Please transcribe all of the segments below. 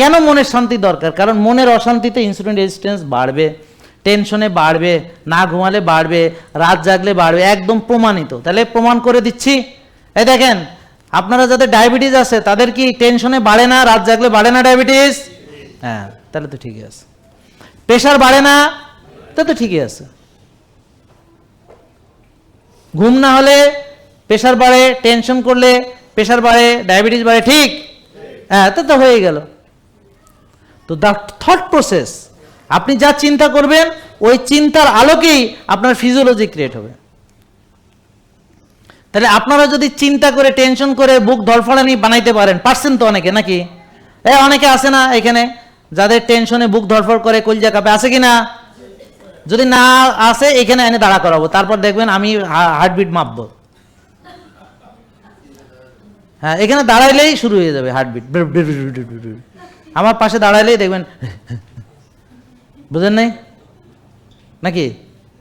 কেন মনের শান্তি দরকার? কারণ মনের অশান্তিতে ইনসুলিন রেজিস্ট্যান্স বাড়বে টেনশনে বাড়বে, না ঘুমালে বাড়বে, রাত জাগলে বাড়বে, একদম প্রমাণিত। তাহলে প্রমাণ করে দিচ্ছি। এই দেখেন, আপনারা যাদের ডায়াবেটিস আছে, তাদের কি টেনশনে বাড়ে না, রাত জাগলে বাড়ে না ডায়াবেটিস হ্যাঁ তাহলে তো ঠিকই আছে। প্রেশার বাড়ে না, তা তো ঠিকই আছে। ঘুম না হলে প্রেশার বাড়ে টেনশন করলে প্রেশার বাড়ে ডায়াবেটিস বাড়ে, ঠিক? হ্যাঁ তো তো হয়ে গেল। তো দ্য থট প্রসেস আপনি যা চিন্তা করবেন, ওই চিন্তার আলোকেই আপনার ফিজিওলজি ক্রিয়েট হবে। তাহলে আপনারা যদি চিন্তা করে টেনশন করে, বুক ধরফড়ানি বানাইতে পারেন, পারছেন তো অনেকে নাকি? এ, অনেকে আছে না এখানে, যাদের টেনশনে বুক ধরফড় করে, কলজা কাপে, আছে কি না? যদি না আসে, এখানে এনে দাঁড়া করাবো, তারপর দেখবেন আমি হার্টবিট মাপবো। হ্যাঁ এখানে দাঁড়াইলেই শুরু হয়ে যাবে হার্টবিট আমার পাশে দাঁড়াইলেই দেখবেন। বুঝেন নাই? নাকি?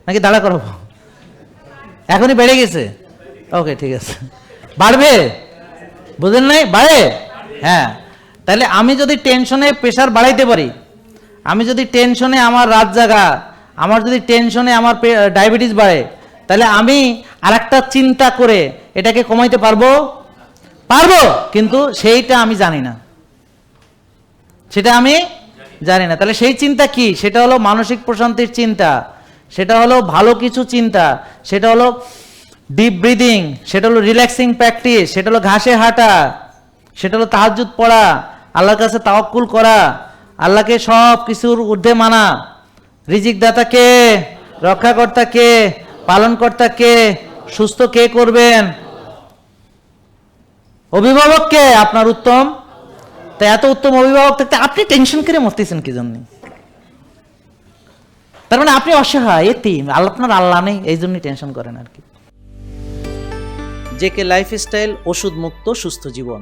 নাকি দাঁড়া করাবো? এখনই বেড়ে গেছে? ওকে ঠিক আছে। বাড়বে? বুঝেন নাই? বাড়ে? হ্যাঁ। তাহলে আমি যদি টেনশনে প্রেশার বাড়াইতে পারি, আমি যদি টেনশনে আমার রাত জাগা, আমার যদি টেনশনে আমার ডায়াবেটিস বাড়ে, তাহলে আমি আরেকটা চিন্তা করে এটাকে কমাইতে পারব? পারব, কিন্তু সেইটা আমি জানি না। সেটা আমি জানি না। তাহলে সেই চিন্তা কি? সেটা হলো মানসিক প্রশান্তির চিন্তা। সেটা হলো ভালো কিছু চিন্তা। সেটা হলো ডিপ ব্রিদিং সেটা হলো রিল্যাক্সিং প্র্যাকটিস সেটা হলো ঘাসে হাঁটা। সেটা হলো তাহাজুদ পড়া। আল্লাহর কাছে তাওয়াক্কুল করা। আল্লাহকে সব কিছুর ঊর্ধ্বে মানা। রিজিক কে? পালনকর্তা কে? সুস্থ কে করবেন? অভিভাবক কে? আপনার উত্তম। তা এত উত্তম অভিভাবক থাকতে আপনি টেনশন করে মরতেছেন কি জন্য? তার মানে আপনি অসহায় এতে আপনার আল্লাহ নেই, এই জন্যই টেনশন করেন আর কি। জেকে লাইফস্টাইল ওষুধ মুক্ত সুস্থ জীবন।